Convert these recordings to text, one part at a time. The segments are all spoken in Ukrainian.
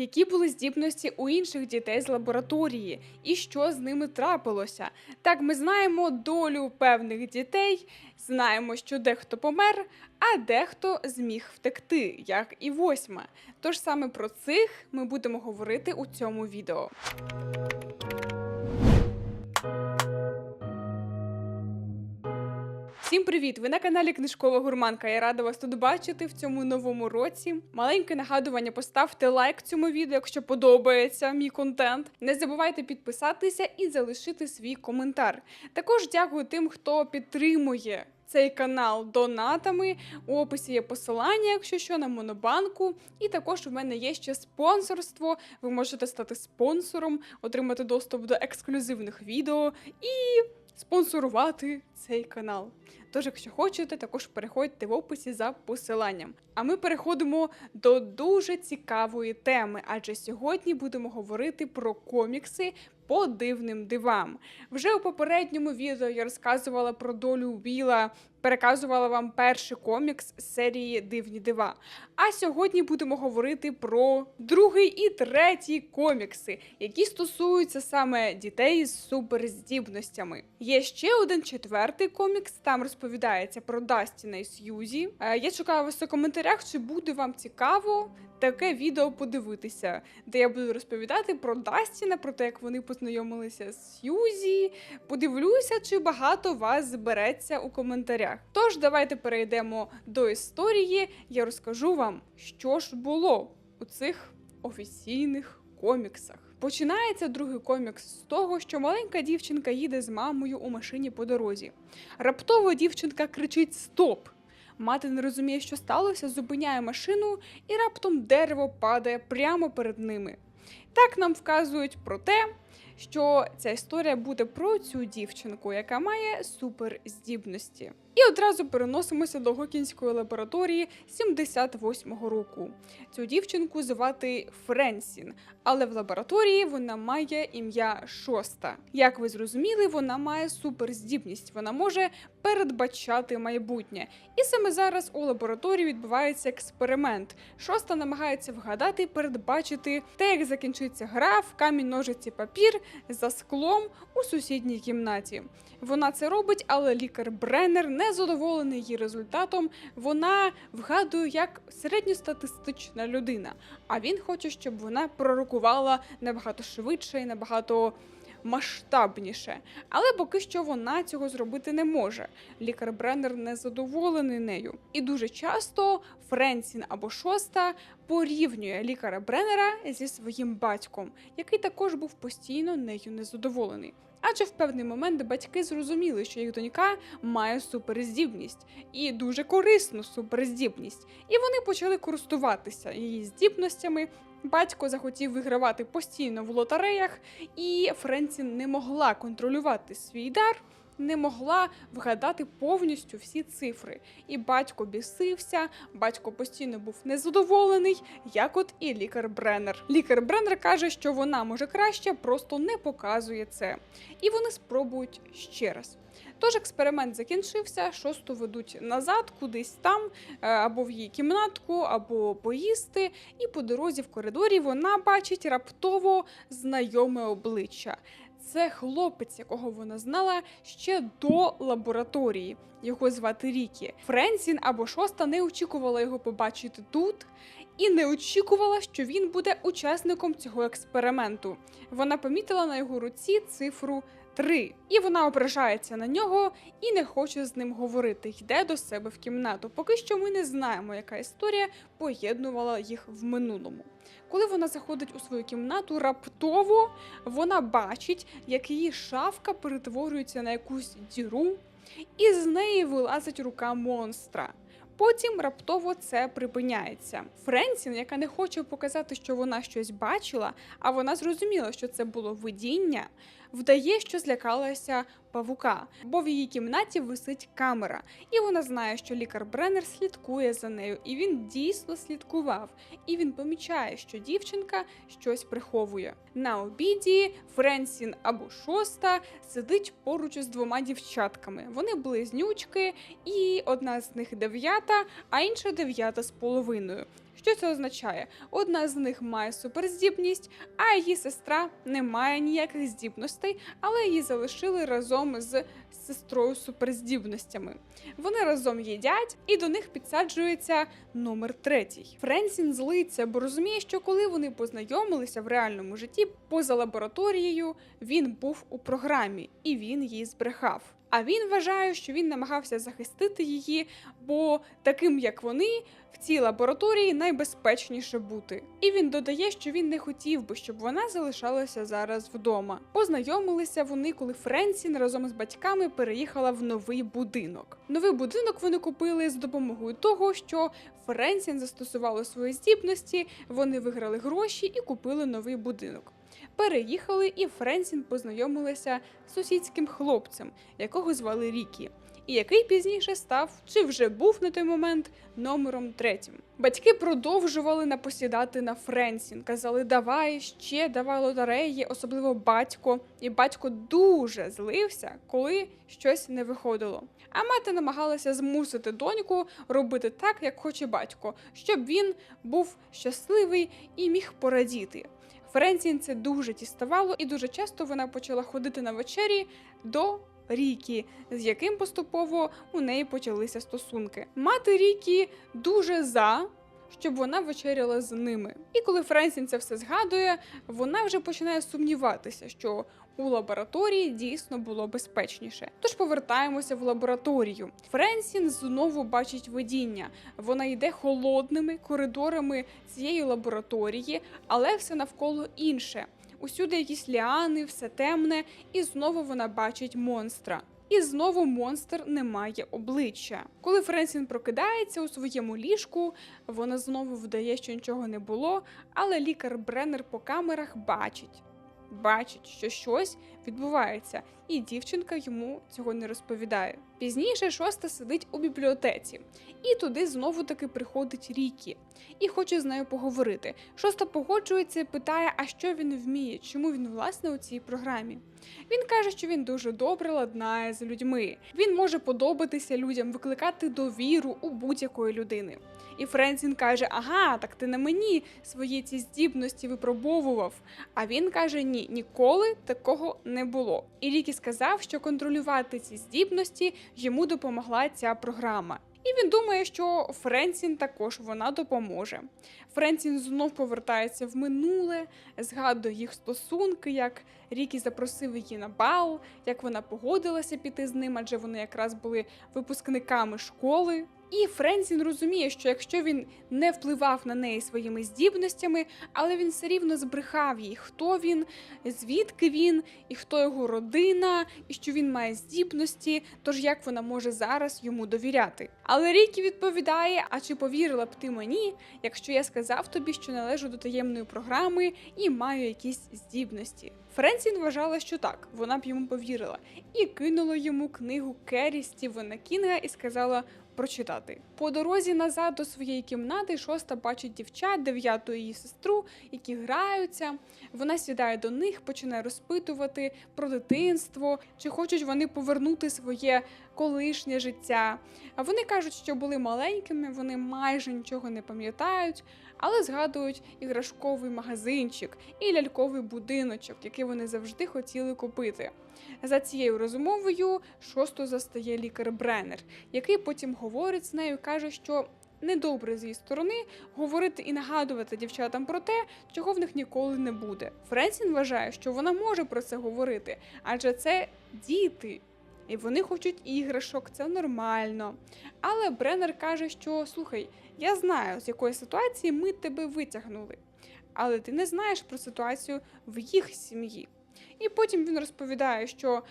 які були здібності у інших дітей з лабораторії, і що з ними трапилося. Так, ми знаємо долю певних дітей, знаємо, що дехто помер, а дехто зміг втекти, як і восьма. Тож саме про цих ми будемо говорити у цьому відео. Всім привіт! Ви на каналі Книжкова Гурманка. Я рада вас тут бачити в цьому новому році. Маленьке нагадування: поставте лайк цьому відео, якщо подобається мій контент. Не забувайте підписатися і залишити свій коментар. Також дякую тим, хто підтримує. Цей канал донатами. У описі є посилання, якщо що, на монобанку. І також у мене є ще спонсорство. Ви можете стати спонсором, отримати доступ до ексклюзивних відео і спонсорувати цей канал. Тож, якщо хочете, також переходьте в описі за посиланням. А ми переходимо до дуже цікавої теми, адже сьогодні будемо говорити про комікси по дивним дивам. Вже у попередньому відео я розказувала про долю Віла, переказувала вам перший комікс з серії Дивні дива. А сьогодні будемо говорити про другий і третій комікси, які стосуються саме дітей з суперздібностями. Є ще один четвертий комікс. Там розповідається про Дастіна і Сьюзі. Е, Я чекаю вас у коментарях, чи буде вам цікаво таке відео подивитися, де я буду розповідати про Дастіна, про те, як вони познайомилися з Сьюзі. Подивлюся, чи багато вас збереться у коментарях. Тож давайте перейдемо до історії. Я розкажу вам, що ж було у цих офіційних коміксах. Починається другий комікс з того, що маленька дівчинка їде з мамою у машині по дорозі. Раптово дівчинка кричить Стоп! Мати не розуміє, що сталося, зупиняє машину, і раптом дерево падає прямо перед ними. Так нам вказують про те, що ця історія буде про цю дівчинку, яка має суперздібності. І одразу переносимося до Гокінської лабораторії 78-го року. Цю дівчинку звати Френсін, але в лабораторії вона має ім'я Шоста. Як ви зрозуміли, вона має суперздібність, вона може передбачати майбутнє. І саме зараз у лабораторії відбувається експеримент. Шоста намагається вгадати, передбачити те, як закінчиться гра в камінь ножиці папір за склом у сусідній кімнаті. Вона це робить, але лікар Бреннер не задоволений її результатом. Вона вгадує як середньостатистична людина. А він хоче, щоб вона пророкувала набагато швидше і набагато масштабніше. Але поки що вона цього зробити не може. Лікар Бреннер не задоволений нею. І дуже часто Френсін або Шоста порівнює лікаря Бреннера зі своїм батьком, який також був постійно нею незадоволений. Адже в певний момент батьки зрозуміли, що їх донька має суперздібність і дуже корисну суперздібність, і вони почали користуватися її здібностями. Батько захотів вигравати постійно в лотереях, і Френсі не могла контролювати свій дар, не могла вгадати повністю всі цифри. І батько бісився, батько постійно був незадоволений, як от і лікар Бреннер. Лікар Бреннер каже, що вона може краще, просто не показує це. І вони спробують ще раз. Тож експеримент закінчився, шосту ведуть назад, кудись там, е, або в її кімнатку, або поїсти. І по дорозі в коридорі вона бачить раптово знайоме обличчя. Це хлопець, якого вона знала ще до лабораторії. Його звати Рікі. Френсін або шоста не очікувала його побачити тут. І не очікувала, що він буде учасником цього експерименту. Вона помітила на його руці цифру 3. І вона ображається на нього і не хоче з ним говорити. Йде до себе в кімнату. Поки що ми не знаємо, яка історія поєднувала їх в минулому. Коли вона заходить у свою кімнату, раптово вона бачить, як її шафка перетворюється на якусь діру, і з неї вилазить рука монстра. Потім раптово це припиняється. Френсін, яка не хоче показати, що вона щось бачила, а вона зрозуміла, що це було видіння, вдає, що злякалася павука, бо в її кімнаті висить камера, і вона знає, що лікар Бреннер слідкує за нею, і він дійсно слідкував. І він помічає, що дівчинка щось приховує. На обіді Френсін або шоста сидить поруч з двома дівчатками. Вони близнючки, і одна з них дев'ята, а інша дев'ята з половиною. Що це означає? Одна з них має суперздібність, а її сестра не має ніяких здібностей, але її залишили разом з сестрою суперздібностями. Вони разом їдять, і до них підсаджується номер третій. Френсін злиться, бо розуміє, що коли вони познайомилися в реальному житті поза лабораторією, він був у програмі і він її збрехав. А він вважає, що він намагався захистити її, бо таким як вони в цій лабораторії найбезпечніше бути. І він додає, що він не хотів би, щоб вона залишалася зараз вдома. Познайомилися вони, коли Френсін разом з батьками переїхала в новий будинок. Новий будинок вони купили з допомогою того, що Френсін застосувала свої здібності, вони виграли гроші і купили новий будинок. Переїхали, і Френсін познайомилася з сусідським хлопцем, якого звали Рікі, і який пізніше став чи вже був на той момент номером третім. Батьки продовжували напосідати на Френсін, казали, давай ще, давай лотереї, особливо батько. І батько дуже злився, коли щось не виходило. А мати намагалася змусити доньку робити так, як хоче батько, щоб він був щасливий і міг порадіти. Френсін це дуже тіставало, і дуже часто вона почала ходити на вечері до Рікі, з яким поступово у неї почалися стосунки. Мати Рікі дуже за. Щоб вона вечеряла з ними. І коли Френсін це все згадує, вона вже починає сумніватися, що у лабораторії дійсно було безпечніше. Тож повертаємося в лабораторію. Френсін знову бачить видіння. Вона йде холодними коридорами цієї лабораторії, але все навколо інше. Усюди якісь ліани, все темне, і знову вона бачить монстра. І знову монстр не має обличчя. Коли Френсін прокидається у своєму ліжку, вона знову вдає, що нічого не було, але лікар Бреннер по камерах бачить. Бачить, що щось відбувається, і дівчинка йому цього не розповідає. Пізніше шоста сидить у бібліотеці, і туди знову таки приходить Рікі і хоче з нею поговорити. Шоста погоджується і питає, а що він вміє, чому він власне у цій програмі. Він каже, що він дуже добре ладнає з людьми. Він може подобатися людям, викликати довіру у будь-якої людини. І Френсін каже: Ага, так ти на мені свої ці здібності випробовував. А він каже: Ні, ніколи такого не було. І Рікі сказав, що контролювати ці здібності йому допомогла ця програма. І він думає, що Френсін також вона допоможе. Френсін знов повертається в минуле, згадує їх стосунки, як Рікі запросив її на бал, як вона погодилася піти з ним, адже вони якраз були випускниками школи. І Френсін розуміє, що якщо він не впливав на неї своїми здібностями, але він все рівно збрехав їй, хто він, звідки він, і хто його родина, і що він має здібності, тож як вона може зараз йому довіряти. Але Рікі відповідає: А чи повірила б ти мені, якщо я сказав тобі, що належу до таємної програми і маю якісь здібності? Френсін вважала, що так, вона б йому повірила, і кинула йому книгу Керрі Стівена Кінга і сказала прочитати. По дорозі назад до своєї кімнати шоста бачить дівчат, дев'яту її сестру, які граються. Вона сідає до них, починає розпитувати про дитинство, чи хочуть вони повернути своє колишнє життя. А вони кажуть, що були маленькими, вони майже нічого не пам'ятають, але згадують іграшковий магазинчик і ляльковий будиночок, який вони завжди хотіли купити. За цією розмовою шосту застає лікар Бреннер, який потім говорить з нею, каже, що недобре з її сторони говорити і нагадувати дівчатам про те, чого в них ніколи не буде. Френсін вважає, що вона може про це говорити, адже це діти. І вони хочуть іграшок, це нормально. Але Бреннер каже, що слухай, я знаю, з якої ситуації ми тебе витягнули, але ти не знаєш про ситуацію в їх сім'ї. І потім він розповідає, що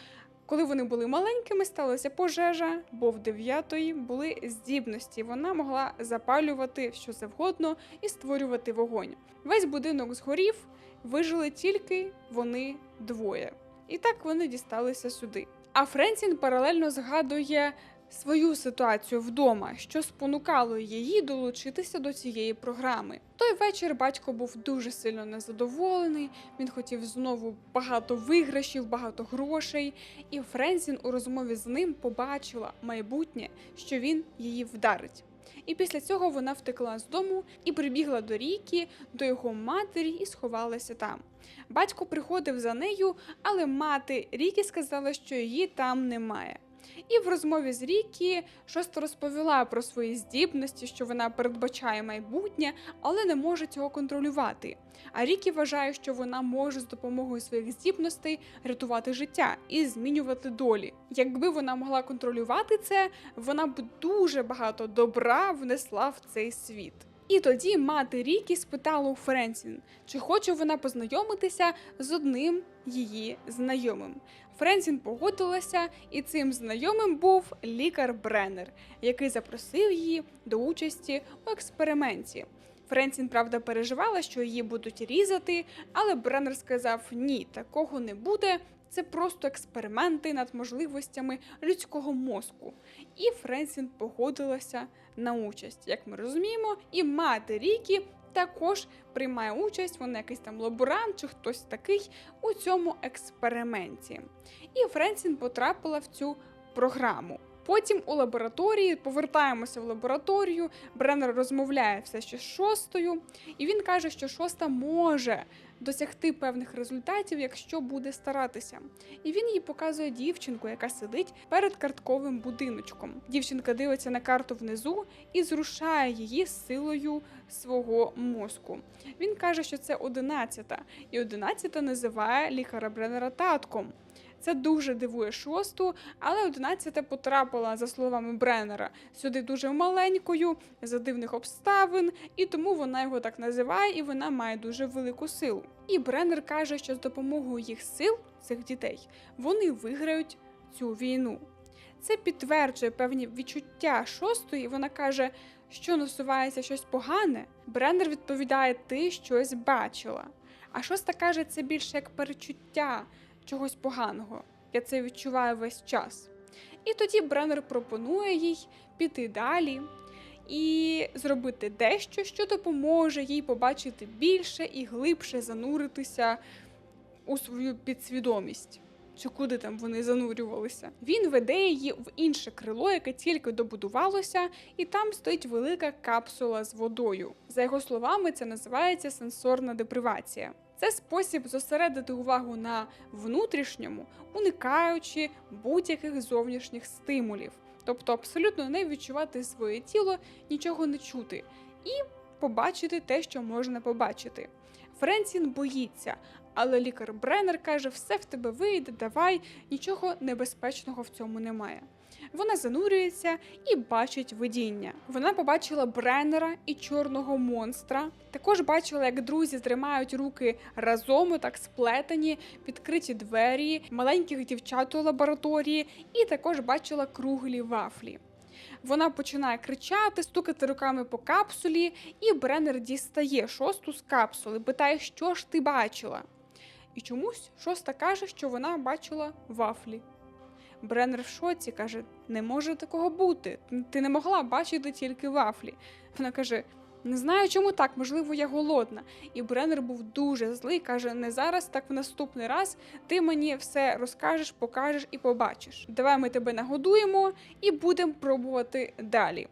коли вони були маленькими, сталася пожежа, бо в дев'ятої були здібності. Вона могла запалювати що завгодно і створювати вогонь. Весь будинок згорів, вижили тільки вони двоє. І так вони дісталися сюди. А Френсін паралельно згадує свою ситуацію вдома, що спонукало її долучитися до цієї програми. Той вечір батько був дуже сильно незадоволений. Він хотів знову багато виграшів, багато грошей. І Френсін у розмові з ним побачила майбутнє, що він її вдарить. І після цього вона втекла з дому і прибігла до Рікі, до його матері і сховалася там. Батько приходив за нею, але мати Рікі сказала, що її там немає. І в розмові з Рікі шоста розповіла про свої здібності, що вона передбачає майбутнє, але не може цього контролювати. А Рікі вважає, що вона може з допомогою своїх здібностей рятувати життя і змінювати долі. Якби вона могла контролювати це, вона б дуже багато добра внесла в цей світ. І тоді мати Рікі спитала у Френсін, чи хоче вона познайомитися з одним її знайомим. Френсін погодилася, і цим знайомим був лікар Бреннер, який запросив її до участі у експерименті. Френсін, правда, переживала, що її будуть різати, але Бреннер сказав: ні, такого не буде. Це просто експерименти над можливостями людського мозку. І Френсін погодилася на участь. Як ми розуміємо, і мати Рікі також приймає участь, вона якийсь там лаборант чи хтось такий у цьому експерименті. І Френсін потрапила в цю програму. Потім у лабораторії повертаємося в лабораторію. Бреннер розмовляє все ще з шостою, і він каже, що шоста може досягти певних результатів, якщо буде старатися. І він їй показує дівчинку, яка сидить перед картковим будиночком. Дівчинка дивиться на карту внизу і зрушає її силою свого мозку. Він каже, що це одинадцята, і одинадцята називає лікаря Бреннера татком. Це дуже дивує шосту, але одинадцята потрапила, за словами Бреннера, сюди дуже маленькою, за дивних обставин, і тому вона його так називає, і вона має дуже велику силу. І Бреннер каже, що з допомогою їх сил, цих дітей, вони виграють цю війну. Це підтверджує певні відчуття шостої. Вона каже, що насувається щось погане. Бреннер відповідає: ти щось бачила. А шоста каже, це більше як перечуття чогось поганого. Я це відчуваю весь час. І тоді Бреннер пропонує їй піти далі і зробити дещо, що допоможе їй побачити більше і глибше зануритися у свою підсвідомість. Чи куди там вони занурювалися? Він веде її в інше крило, яке тільки добудувалося, і там стоїть велика капсула з водою. За його словами, це називається сенсорна депривація. Це спосіб зосередити увагу на внутрішньому, уникаючи будь-яких зовнішніх стимулів, тобто абсолютно не відчувати своє тіло, нічого не чути, і побачити те, що можна побачити. Френсін боїться, але лікар Бреннер каже: все в тебе вийде, давай, нічого небезпечного в цьому немає. Вона занурюється і бачить видіння. Вона побачила Бреннера і чорного монстра. Також бачила, як друзі тримають руки разом, так сплетені, відкриті двері, маленьких дівчат у лабораторії, і також бачила круглі вафлі. Вона починає кричати, стукати руками по капсулі, і Бреннер дістає шосту з капсули, питає, що ж ти бачила. І чомусь шоста каже, що вона бачила вафлі. Бреннер в шоці каже: не може такого бути. Ти не могла бачити тільки вафлі. Вона каже: не знаю, чому так, можливо, я голодна. І Бреннер був дуже злий, каже: не зараз, так в наступний раз ти мені все розкажеш, покажеш і побачиш. Давай ми тебе нагодуємо і будемо пробувати далі.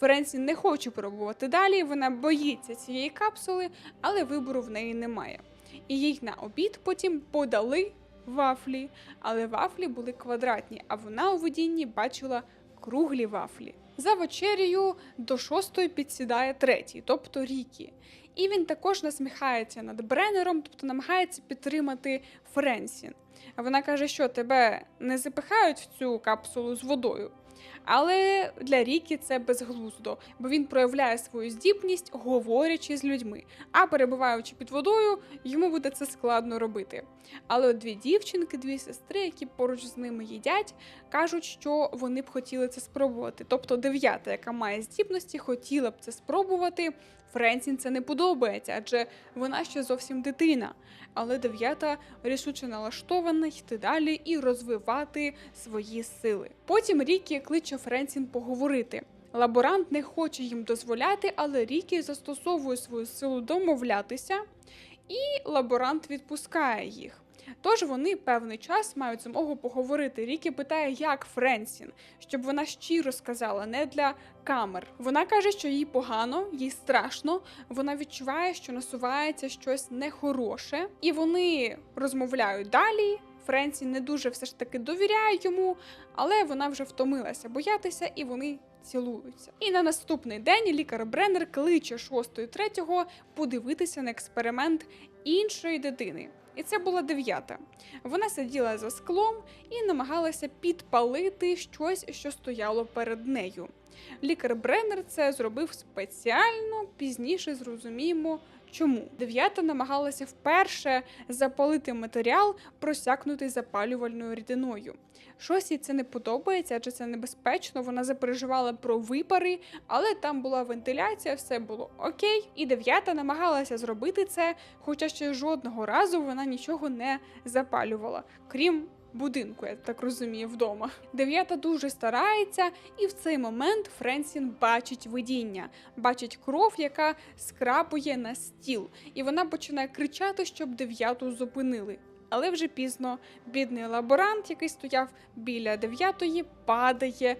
Френсі не хоче пробувати далі, вона боїться цієї капсули, але вибору в неї немає. І їй на обід потім подали вафлі, але вафлі були квадратні, а вона у водінні бачила круглі вафлі. За вечерію до шостої підсідає третій, тобто Рікі. І він також насміхається над Бренером, тобто намагається підтримати Френсін. Вона каже, що тебе не запихають в цю капсулу з водою. Але для Рікі це безглуздо, бо він проявляє свою здібність, говорячи з людьми. А перебуваючи під водою, йому буде це складно робити. Але дві дівчинки, дві сестри, які поруч з ними їдять, кажуть, що вони б хотіли це спробувати. Тобто дев'ята, яка має здібності, хотіла б це спробувати. Френсін це не подобається, адже вона ще зовсім дитина. Але дев'ята рішуче налаштована йти далі і розвивати свої сили. Потім Рікі кличе Френсін поговорити. Лаборант не хоче їм дозволяти, але Рікі застосовує свою силу домовлятися, і лаборант відпускає їх. Тож вони певний час мають змогу поговорити. Рікі питає, як Френсін, щоб вона щиро сказала, не для камер. Вона каже, що їй погано, їй страшно. Вона відчуває, що насувається щось нехороше, і вони розмовляють далі. Френсі не дуже все ж таки довіряє йому, але вона вже втомилася боятися, і вони цілуються. І на наступний день лікар Бреннер кличе шостої третього подивитися на експеримент іншої дитини. І це була дев'ята. Вона сиділа за склом і намагалася підпалити щось, що стояло перед нею. Лікар Бреннер це зробив спеціально, пізніше зрозуміємо. Чому дев'ята намагалася вперше запалити матеріал, просякнутий запалювальною рідиною. Щось їй це не подобається, адже це небезпечно. Вона запереживала про випари, але там була вентиляція, все було окей. І дев'ята намагалася зробити це, хоча ще жодного разу вона нічого не запалювала, крім. Будинку, я так розумію, вдома. Дев'ята дуже старається, і в цей момент Френсін бачить видіння, бачить кров, яка скрапує на стіл, і вона починає кричати, щоб дев'яту зупинили. Але вже пізно бідний лаборант, який стояв біля дев'ятої, падає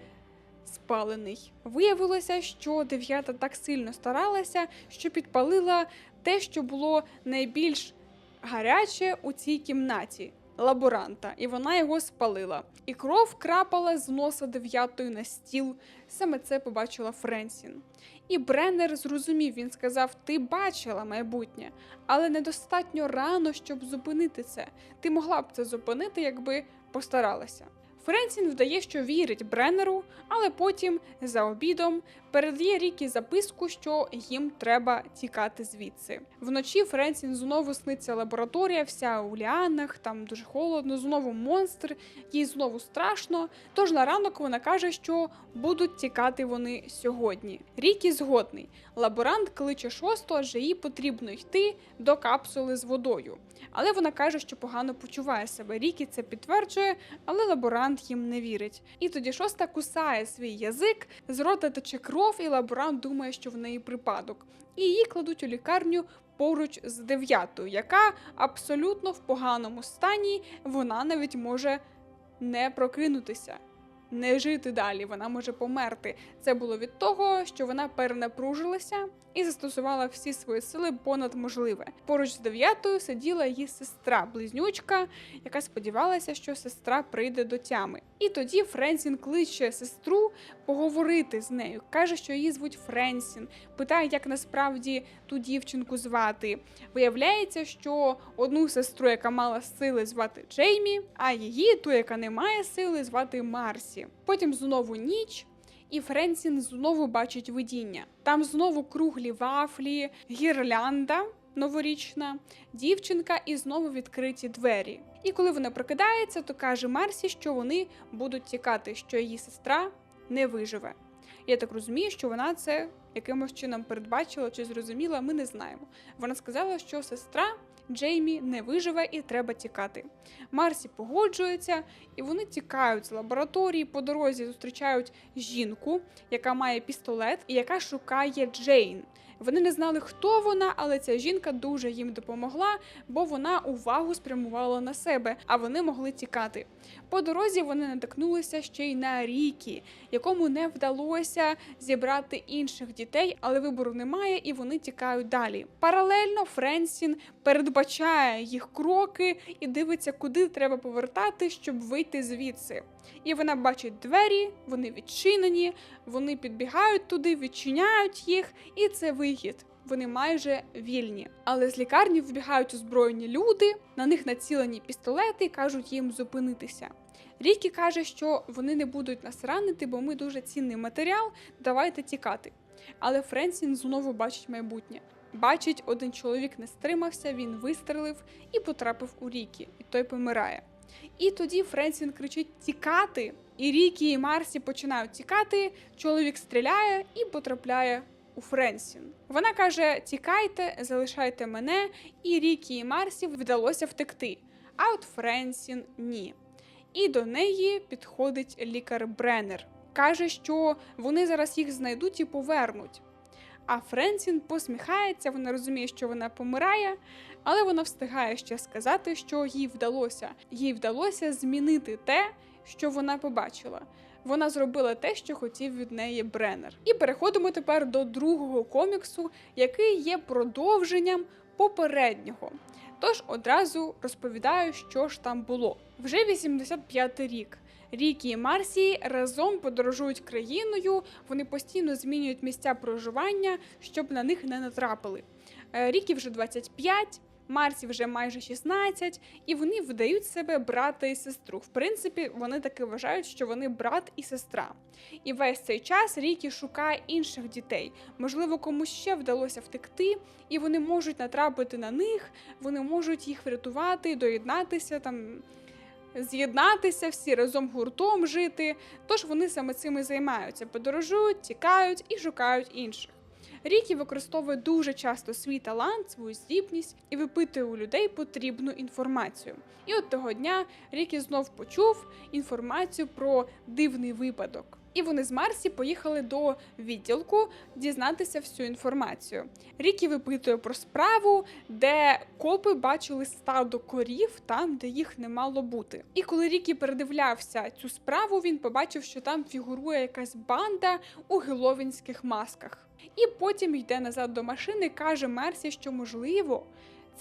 спалений. Виявилося, що дев'ята так сильно старалася, що підпалила те, що було найбільш гаряче у цій кімнаті. Лаборанта, і вона його спалила. І кров крапала з носа дев'ятої на стіл. Саме це побачила Френсін. І Бреннер зрозумів, він сказав: Ти бачила майбутнє, але недостатньо рано, щоб зупинити це. Ти могла б це зупинити, якби постаралася. Френсін вдає, що вірить Бреннеру, але потім за обідом передає Рікі записку, що їм треба тікати звідси. Вночі Френсін знову сниться лабораторія, вся у ліанах, там дуже холодно, знову монстр, їй знову страшно. Тож на ранок вона каже, що будуть тікати вони сьогодні. Рікі згодний. Лаборант кличе шосту, адже їй потрібно йти до капсули з водою. Але вона каже, що погано почуває себе. Рікі це підтверджує, але лаборант їм не вірить. І тоді шоста кусає свій язик, з рота тече кров, і лаборант думає, що в неї припадок. І її кладуть у лікарню поруч з дев'ятою, яка абсолютно в поганому стані, вона навіть може не прокинутися. Не жити далі, вона може померти. Це було від того, що вона перенапружилася і застосувала всі свої сили понад можливе. Поруч з дев'ятою сиділа її сестра, близнючка, яка сподівалася, що сестра прийде до тями. І тоді Френсін кличе сестру поговорити з нею. каже, що її звуть Френсін. Питає, як насправді ту дівчинку звати. Виявляється, що одну сестру, яка мала сили, звати Джеймі, а її, ту, яка не має сили, звати Марсі. Потім знову ніч. І Френсін знову бачить видіння. Там знову круглі вафлі, гірлянда новорічна, дівчинка і знову відкриті двері. І коли вона прокидається, то каже Марсі, що вони будуть тікати, що її сестра не виживе. Я так розумію, що вона це якимось чином передбачила чи зрозуміла, ми не знаємо. Вона сказала, що сестра Джеймі не виживе і треба тікати. Марсі погоджується, і вони тікають з лабораторії. По дорозі зустрічають жінку, яка має пістолет і яка шукає Джейн. Вони не знали, хто вона, але ця жінка дуже їм допомогла, бо вона увагу спрямувала на себе, а вони могли тікати. По дорозі вони натикнулися ще й на Рікі, якому не вдалося зібрати інших дітей, але вибору немає, і вони тікають далі. Паралельно Френсін передбачає їх кроки і дивиться, куди треба повертати, щоб вийти звідси. І вона бачить двері, вони відчинені, вони підбігають туди, відчиняють їх, і це вихід. Вони майже вільні. Але з лікарні вбігають озброєні люди, на них націлені пістолети і кажуть їм зупинитися. Рікі каже, що вони не будуть нас ранити, бо ми дуже цінний матеріал, давайте тікати. Але Френсін знову бачить майбутнє. Бачить, один чоловік не стримався, він вистрелив і потрапив у Рікі, і той помирає. І тоді Френсін кричить Тікати! І Рікі і Марсі починають тікати. Чоловік стріляє і потрапляє у Френсін. Вона каже: Тікайте, залишайте мене, і Рікі і Марсі вдалося втекти. А от Френсін ні. І до неї підходить лікар Бреннер. Каже, що вони зараз їх знайдуть і повернуть. А Френсін посміхається, вона розуміє, що вона помирає, але вона встигає ще сказати, що їй вдалося. Їй вдалося змінити те, що вона побачила. Вона зробила те, що хотів від неї Бреннер. І переходимо тепер до другого коміксу, який є продовженням попереднього. Тож одразу розповідаю, що ж там було. Вже 85-й рік. Рікі і Марсі разом подорожують країною, вони постійно змінюють місця проживання, щоб на них не натрапили. Е, Рікі вже 25, Марсі вже майже 16, і вони видають себе брата і сестру. В принципі, вони таки вважають, що вони брат і сестра. І весь цей час Рікі шукає інших дітей. Можливо, комусь ще вдалося втекти, і вони можуть натрапити на них, вони можуть їх врятувати, доєднатися там. З'єднатися всі разом гуртом жити, тож вони саме цим і займаються, подорожують, тікають і шукають інших. Рікі використовує дуже часто свій талант, свою здібність і випитує у людей потрібну інформацію. І от того дня Рікі знов почув інформацію про дивний випадок. І вони з Марсі поїхали до відділку дізнатися всю інформацію. Рікі випитує про справу, де копи бачили стадо корів там, де їх не мало бути. І коли Рікі передивлявся цю справу, він побачив, що там фігурує якась банда у геловінських масках. І потім йде назад до машини, каже Мерсі, що можливо.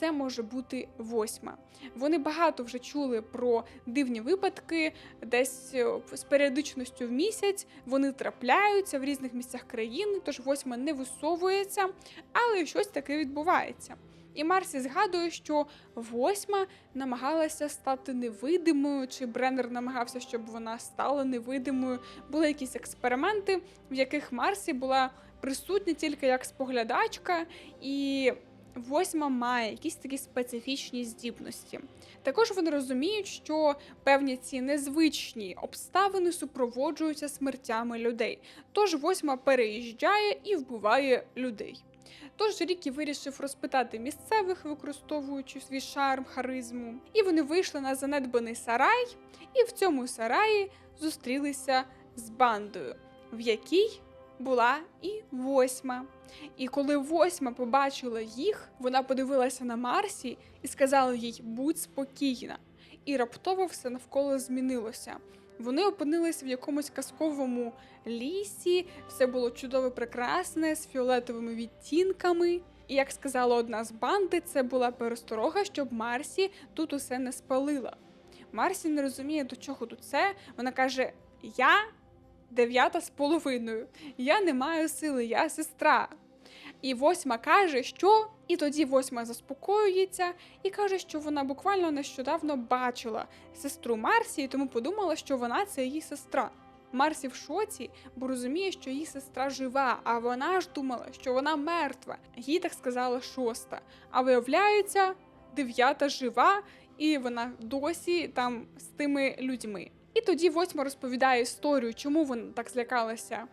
Це може бути восьма. Вони багато вже чули про дивні випадки, десь е, з періодичністю в місяць вони трапляються в різних місцях країни, тож восьма не висовується, але щось таке відбувається. І Марсі згадує, що восьма намагалася стати невидимою, чи Бреннер намагався, щоб вона стала невидимою. Були якісь експерименти, в яких Марсі була присутня тільки як споглядачка, і восьма має якісь такі специфічні здібності. Також вони розуміють, що певні ці незвичні обставини супроводжуються смертями людей. Тож восьма переїжджає і вбиває людей. Тож Рікі вирішив розпитати місцевих, використовуючи свій шарм, харизму. І вони вийшли на занедбаний сарай, і в цьому сараї зустрілися з бандою, в якій була і восьма. І коли восьма побачила їх, вона подивилася на Марсі і сказала їй: будь спокійна. І раптово все навколо змінилося. Вони опинилися в якомусь казковому лісі, все було чудово прекрасне, з фіолетовими відтінками. І як сказала одна з банди, це була пересторога, щоб Марсі тут усе не спалила. Марсі не розуміє, до чого тут це. Вона каже: Я дев'ята з половиною, я не маю сили, я сестра. І восьма каже, що і тоді восьма заспокоюється і каже, що вона буквально нещодавно бачила сестру Марсі, і тому подумала, що вона це її сестра. Марсі в шоці, бо розуміє, що її сестра жива, а вона ж думала, що вона мертва. Їй так сказала шоста. А виявляється, дев'ята жива, і вона досі там з тими людьми. І тоді восьма розповідає історію, чому вона так злякалася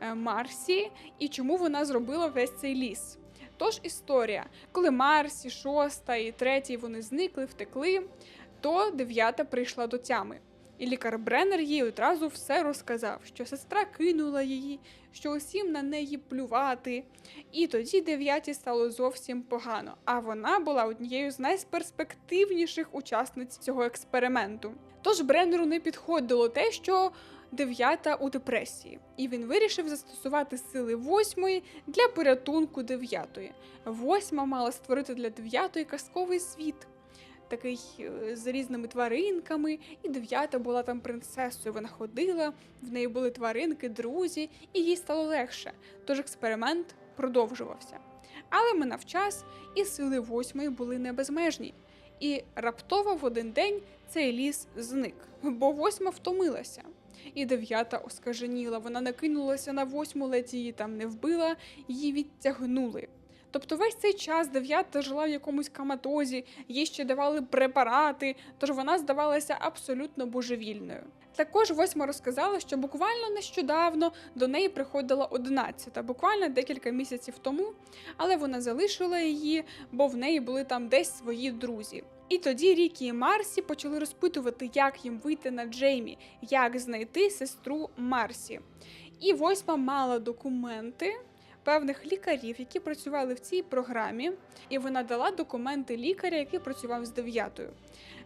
е, Марсі і чому вона зробила весь цей ліс. Тож історія, коли Марсі, шоста і третій вони зникли, втекли, то дев'ята прийшла до тями. І лікар Бреннер їй одразу все розказав, що сестра кинула її, що усім на неї плювати. І тоді дев'яті стало зовсім погано. А вона була однією з найперспективніших учасниць цього експерименту. Тож Бреннеру не підходило те, що дев'ята у депресії, і він вирішив застосувати сили восьмої для порятунку дев'ятої. Восьма мала створити для дев'ятої казковий світ такий е, з різними тваринками, і дев'ята була там принцесою. Вона ходила, в неї були тваринки, друзі, і їй стало легше. Тож експеримент продовжувався. Але минав час, і сили восьмої були небезмежні. І раптово в один день цей ліс зник, бо восьма втомилася. І дев'ята оскаженіла. Вона накинулася на восьму, ледь її там не вбила, її відтягнули. Тобто весь цей час дев'ята жила в якомусь каматозі, їй ще давали препарати, тож вона здавалася абсолютно божевільною. Також восьма розказала, що буквально нещодавно до неї приходила одинадцята, буквально декілька місяців тому, але вона залишила її, бо в неї були там десь свої друзі. І тоді Рікі і Марсі почали розпитувати, як їм вийти на Джеймі, як знайти сестру Марсі. І восьма мала документи певних лікарів, які працювали в цій програмі, і вона дала документи лікаря, який працював з дев'ятою.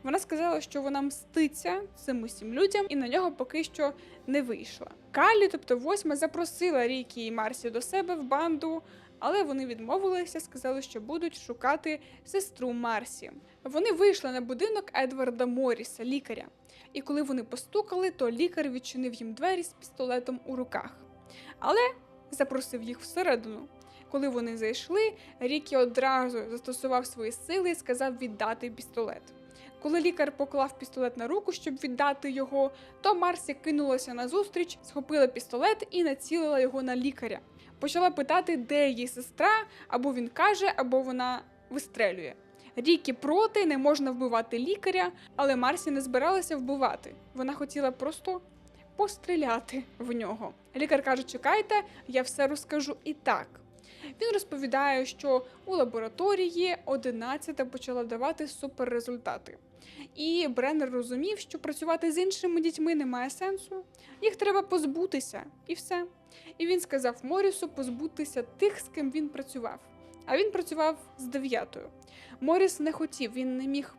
Вона сказала, що вона мститься цим усім людям, і на нього поки що не вийшла. Калі, тобто восьма, запросила Рікі і Марсі до себе в банду, але вони відмовилися, сказали, що будуть шукати сестру Марсі. Вони вийшли на будинок Едварда Моріса, лікаря. І коли вони постукали, то лікар відчинив їм двері з пістолетом у руках. Але запросив їх всередину. Коли вони зайшли, Рікі одразу застосував свої сили і сказав віддати пістолет. Коли лікар поклав пістолет на руку, щоб віддати його, то Марсі кинулася назустріч, схопила пістолет і націлила його на лікаря. Почала питати, де її сестра, або він каже, або вона вистрелює. Рікі проти, не можна вбивати лікаря, але Марсі не збиралася вбивати. Вона хотіла просто постріляти в нього. Лікар каже: чекайте, я все розкажу і так. Він розповідає, що у лабораторії 11 почала давати суперрезультати. І Бреннер розумів, що працювати з іншими дітьми немає сенсу, їх треба позбутися, і все. І він сказав Морісу позбутися тих, з ким він працював. А він працював з дев'ятою. Моріс не хотів, він не міг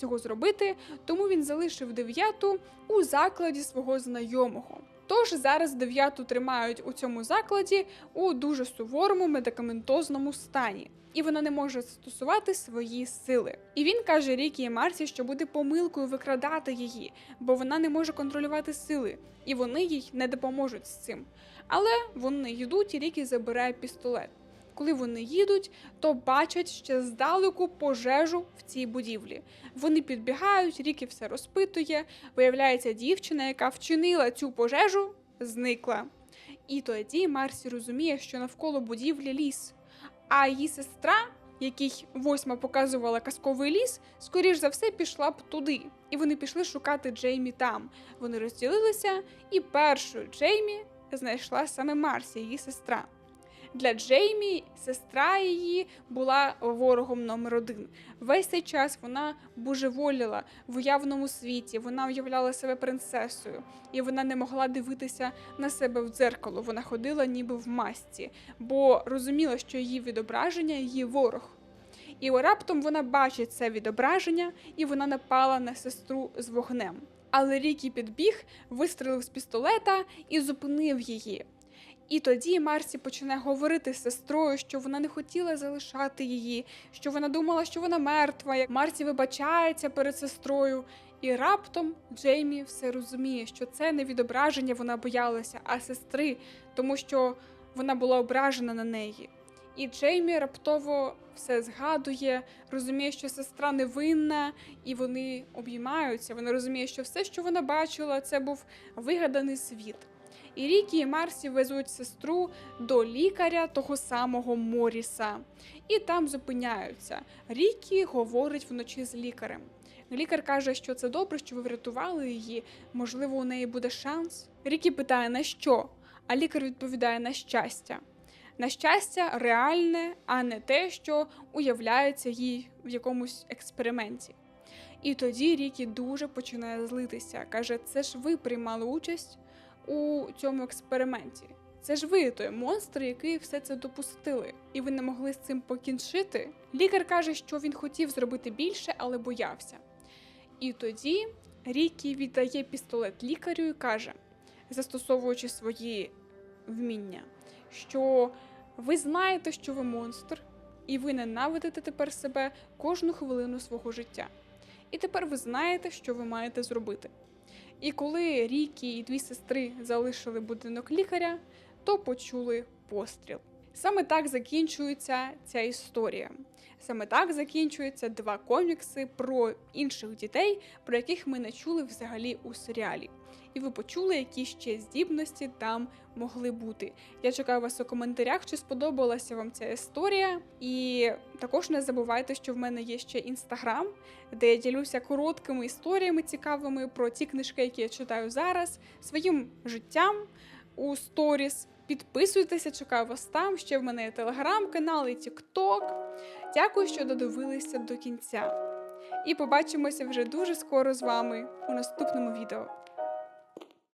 цього зробити, тому він залишив дев'яту у закладі свого знайомого. Тож зараз дев'яту тримають у цьому закладі у дуже суворому медикаментозному стані, і вона не може застосувати свої сили. І він каже Рікі і Марсі, що буде помилкою викрадати її, бо вона не може контролювати сили, і вони їй не допоможуть з цим. Але вони йдуть, і Рікі забирає пістолет. Коли вони їдуть, то бачать ще здалеку пожежу в цій будівлі. Вони підбігають, Рікі все розпитує. Виявляється, дівчина, яка вчинила цю пожежу, зникла. І тоді Марсі розуміє, що навколо будівлі ліс. А її сестра, якій восьма показувала казковий ліс, скоріш за все пішла б туди. І вони пішли шукати Джеймі там. Вони розділилися, і першою Джеймі знайшла саме Марсі, її сестра. Для Джеймі сестра її була ворогом номер один. Весь цей час вона божеволіла в уявному світі. Вона уявляла себе принцесою, і вона не могла дивитися на себе в дзеркало. Вона ходила ніби в масці, бо розуміла, що її відображення її ворог. І раптом вона бачить це відображення, і вона напала на сестру з вогнем. Але Рікі підбіг, вистрелив з пістолета і зупинив її. І тоді Марсі починає говорити з сестрою, що вона не хотіла залишати її, що вона думала, що вона мертва. Як Марсі вибачається перед сестрою. І раптом Джеймі все розуміє, що це не відображення, вона боялася, а сестри, тому що вона була ображена на неї. І Джеймі раптово все згадує, розуміє, що сестра невинна, і вони обіймаються. Вона розуміє, що все, що вона бачила, це був вигаданий світ. І Рікі і Марсі везуть сестру до лікаря того самого Моріса, і там зупиняються. Рікі говорить вночі з лікарем. Лікар каже, що це добре, що ви врятували її. Можливо, у неї буде шанс. Рікі питає, на що? А лікар відповідає на щастя. На щастя, реальне, а не те, що уявляється їй в якомусь експерименті. І тоді Рікі дуже починає злитися. Каже, це ж ви приймали участь у цьому експерименті. Це ж ви той монстр, який все це допустили, і ви не могли з цим покінчити. Лікар каже, що він хотів зробити більше, але боявся. І тоді Рікі віддає пістолет лікарю і каже, застосовуючи свої вміння, що ви знаєте, що ви монстр, і ви ненавидите тепер себе кожну хвилину свого життя. І тепер ви знаєте, що ви маєте зробити. І коли Рікі і дві сестри залишили будинок лікаря, то почули постріл. Саме так закінчується ця історія. Саме так закінчуються два комікси про інших дітей, про яких ми не чули взагалі у серіалі. І ви почули, які ще здібності там могли бути. Я чекаю вас у коментарях, чи сподобалася вам ця історія. І також не забувайте, що в мене є ще інстаграм, де я ділюся короткими історіями цікавими про ті книжки, які я читаю зараз, своїм життям у сторіс. Підписуйтеся, чекаю вас там. Ще в мене є телеграм-канал і Тікток. Дякую, що додивилися до кінця. І побачимося вже дуже скоро з вами у наступному відео.